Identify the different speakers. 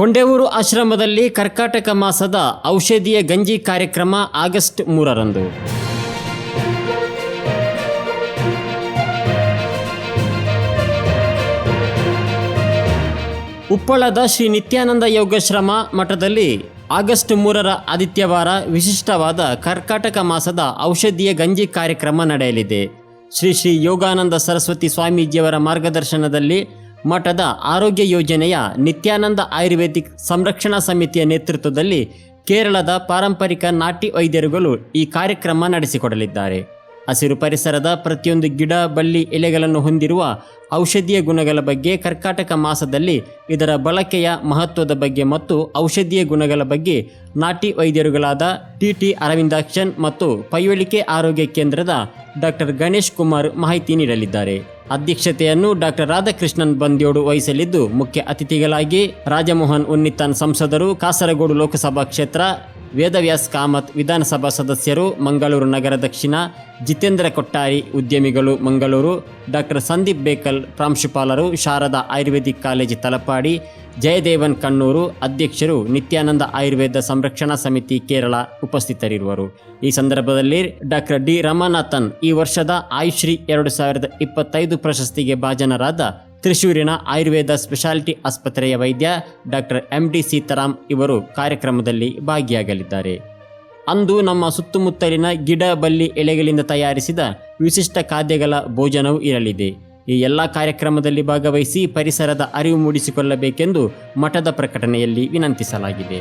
Speaker 1: ಕೊಂಡೇವೂರು ಆಶ್ರಮದಲ್ಲಿ ಕರ್ಕಾಟಕ ಮಾಸದ ಔಷಧೀಯ ಗಂಜಿ ಕಾರ್ಯಕ್ರಮ ಆಗಸ್ಟ್ ಮೂರರಂದು. ಉಪ್ಪಳದ ಶ್ರೀ ನಿತ್ಯಾನಂದ ಯೋಗಾಶ್ರಮ ಮಠದಲ್ಲಿ ಆಗಸ್ಟ್ ಮೂರರ ಆದಿತ್ಯವಾರ ವಿಶಿಷ್ಟವಾದ ಕರ್ಕಾಟಕ ಮಾಸದ ಔಷಧೀಯ ಗಂಜಿ ಕಾರ್ಯಕ್ರಮ ನಡೆಯಲಿದೆ. ಶ್ರೀ ಶ್ರೀ ಯೋಗಾನಂದ ಸರಸ್ವತಿ ಸ್ವಾಮೀಜಿಯವರ ಮಾರ್ಗದರ್ಶನದಲ್ಲಿ ಮಠದ ಆರೋಗ್ಯ ಯೋಜನೆಯ ನಿತ್ಯಾನಂದ ಆಯುರ್ವೇದಿಕ್ ಸಂರಕ್ಷಣಾ ಸಮಿತಿಯ ನೇತೃತ್ವದಲ್ಲಿ ಕೇರಳದ ಪಾರಂಪರಿಕ ನಾಟಿ ವೈದ್ಯರುಗಳು ಈ ಕಾರ್ಯಕ್ರಮ ನಡೆಸಿಕೊಡಲಿದ್ದಾರೆ. ಹಸಿರು ಪರಿಸರದ ಪ್ರತಿಯೊಂದು ಗಿಡ, ಬಳ್ಳಿ, ಎಲೆಗಳನ್ನು ಹೊಂದಿರುವ ಔಷಧೀಯ ಗುಣಗಳ ಬಗ್ಗೆ ಕರ್ಕಾಟಕ ಮಾಸದಲ್ಲಿ ಇದರ ಬಳಕೆಯ ಮಹತ್ವದ ಬಗ್ಗೆ ಮತ್ತು ಔಷಧೀಯ ಗುಣಗಳ ಬಗ್ಗೆ ನಾಟಿ ವೈದ್ಯರುಗಳಾದ ಟಿ ಟಿ ಅರವಿಂದಾಕ್ಷನ್ ಮತ್ತು ಪೈವಳಿಕೆ ಆರೋಗ್ಯ ಕೇಂದ್ರದ ಡಾಕ್ಟರ್ ಗಣೇಶ್ ಕುಮಾರ್ ಮಾಹಿತಿ ನೀಡಲಿದ್ದಾರೆ. ಅಧ್ಯಕ್ಷತೆಯನ್ನು ಡಾಕ್ಟರ್ ರಾಧಾಕೃಷ್ಣನ್ ಬಂದ್ಯೋಡು ವಹಿಸಲಿದ್ದು, ಮುಖ್ಯ ಅತಿಥಿಗಳಾಗಿ ರಾಜಮೋಹನ್ ಉನ್ನಿತಾನ್ ಸಂಸದರು, ಕಾಸರಗೋಡು ಲೋಕಸಭಾ ಕ್ಷೇತ್ರ, ವೇದವ್ಯಾಸ್ ಕಾಮತ್ ವಿಧಾನಸಭಾ ಸದಸ್ಯರು, ಮಂಗಳೂರು ನಗರ ದಕ್ಷಿಣ, ಜಿತೇಂದ್ರ ಕೊಟ್ಟಾರಿ ಉದ್ಯಮಿಗಳು, ಮಂಗಳೂರು ಡಾಕ್ಟರ್ ಸಂದೀಪ್ ಬೇಕಲ್ ಪ್ರಾಂಶುಪಾಲರು, ಶಾರದಾ ಆಯುರ್ವೇದಿಕ್ ಕಾಲೇಜು ತಲಪಾಡಿ ಜಯದೇವನ್ ಕಣ್ಣೂರು ಅಧ್ಯಕ್ಷರು ನಿತ್ಯಾನಂದ ಆಯುರ್ವೇದ ಸಂರಕ್ಷಣಾ ಸಮಿತಿ ಕೇರಳ ಉಪಸ್ಥಿತರಿರುವರು. ಈ ಸಂದರ್ಭದಲ್ಲಿ ಡಾಕ್ಟರ್ ಡಿ ರಮಾನಾಥನ್ ಈ ವರ್ಷದ ಆಯುಶ್ರೀ ಎರಡು ಸಾವಿರದ ಇಪ್ಪತ್ತೈದು ಪ್ರಶಸ್ತಿಗೆ ಭಾಜನರಾದ ತ್ರಿಶೂರಿನ ಆಯುರ್ವೇದ ಸ್ಪೆಷಾಲಿಟಿ ಆಸ್ಪತ್ರೆಯ ವೈದ್ಯ ಡಾಕ್ಟರ್ ಎಂ ಡಿ ಸೀತಾರಾಮ್ ಇವರು ಕಾರ್ಯಕ್ರಮದಲ್ಲಿ ಭಾಗಿಯಾಗಲಿದ್ದಾರೆ. ಅಂದು ನಮ್ಮ ಸುತ್ತಮುತ್ತಲಿನ ಗಿಡ ಬಳ್ಳಿ ಎಲೆಗಳಿಂದ ತಯಾರಿಸಿದ ವಿಶಿಷ್ಟ ಖಾದ್ಯಗಳ ಭೋಜನವೂ ಇರಲಿದೆ. ಈ ಎಲ್ಲ ಕಾರ್ಯಕ್ರಮದಲ್ಲಿ ಭಾಗವಹಿಸಿ ಪರಿಸರದ ಅರಿವು ಮೂಡಿಸಿಕೊಳ್ಳಬೇಕೆಂದು ಮಠದ ಪ್ರಕಟಣೆಯಲ್ಲಿ ವಿನಂತಿಸಲಾಗಿದೆ.